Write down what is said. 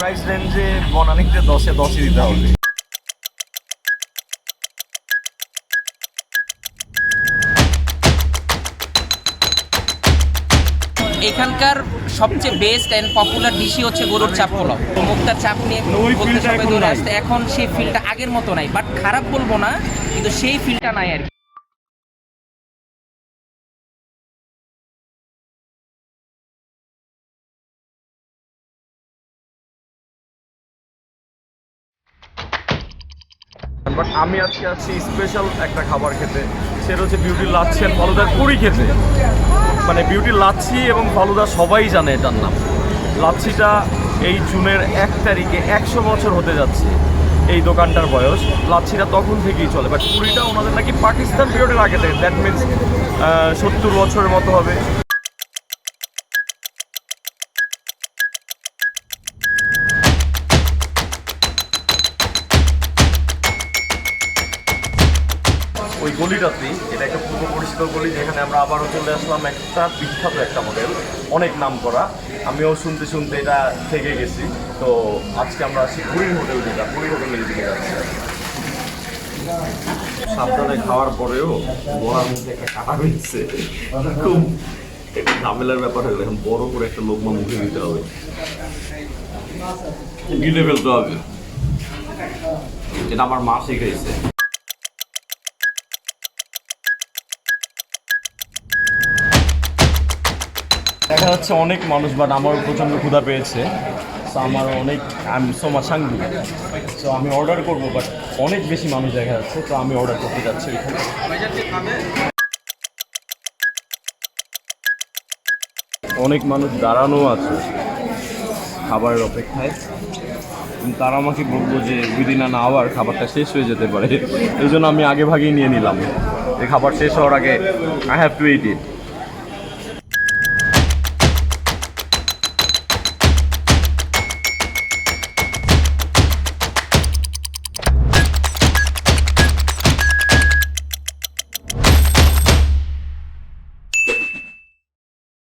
Price রেঞ্জে বনানিতে দশে দশই দিতে হবে। এখানকার সবচেয়ে বেস্ট অ্যান্ড পপুলার ডিশই হচ্ছে গরুর চাপ পোলাও। মুক্তার চাপ নিয়ে বলতে সবাই দৌড়ে আসতে এখন সেই ফিলটা আগের মতো নাই বাট খারাপ বলব না কিন্তু সেই ফিলটা নাই আর কি। বাট আমি আজকে আসছি স্পেশাল একটা খাবার খেতে। সেটা হচ্ছে বিউটি লাচ্ছি আর ফলুদার পুরি খেতে। মানে বিউটি লাচ্ছি এবং ফলুদা সবাই জানে এটার নাম। লাচ্ছিটা এই জুনের এক তারিখে একশো বছর হতে যাচ্ছে এই দোকানটার বয়স। লাচ্ছিটা তখন থেকেই চলে বাট পুরিটা ওনাদের নাকি পাকিস্তান পিরিয়ডের আগে থেকে। দ্যাট মিনস সত্তর বছরের মতো হবে। ওই গলিটাতেই এটা একটা পূর্ব পরিচিত গলি, যেখানে আমরা আবারও চলে আসলাম একটা বিখ্যাত একটা হোটেল অনেক নাম করা। আমিও শুনতে শুনতে এটা থেকে গেছি। তো আজকে আমরা আসি পুরীর হোটেল যেটা, পুরীর হোটেলের দিকে যাচ্ছি। সাবধানে খাওয়ার পরেও বড়ার মধ্যে একটা কাটা রয়েছে খুব একটা ঝামেলার ব্যাপার হয়ে গেল। এখন বড় করে একটা লোকমা মুখে দিতে হবে। গিলে ফেলতে হবে। এটা আমার মা শিখাইছে। দেখা যাচ্ছে অনেক মানুষ বাট আমার প্রচণ্ড ক্ষুধা পেয়েছে। তো আমার অনেক I so much hungry so আমি অর্ডার করব বাট অনেক বেশি মানুষ দেখা যাচ্ছে, তো আমি অর্ডার করতে যাচ্ছি অনেক মানুষ দাঁড়ানো আছে খাবারের অপেক্ষায়। তারা আমাকে বলল যে উইদিন আন আওয়ার খাবারটা শেষ হয়ে যেতে পারে। এই জন্য আমি আগে ভাগেই নিয়ে নিলাম। এই খাবার শেষ হওয়ার আগে I have to eat eat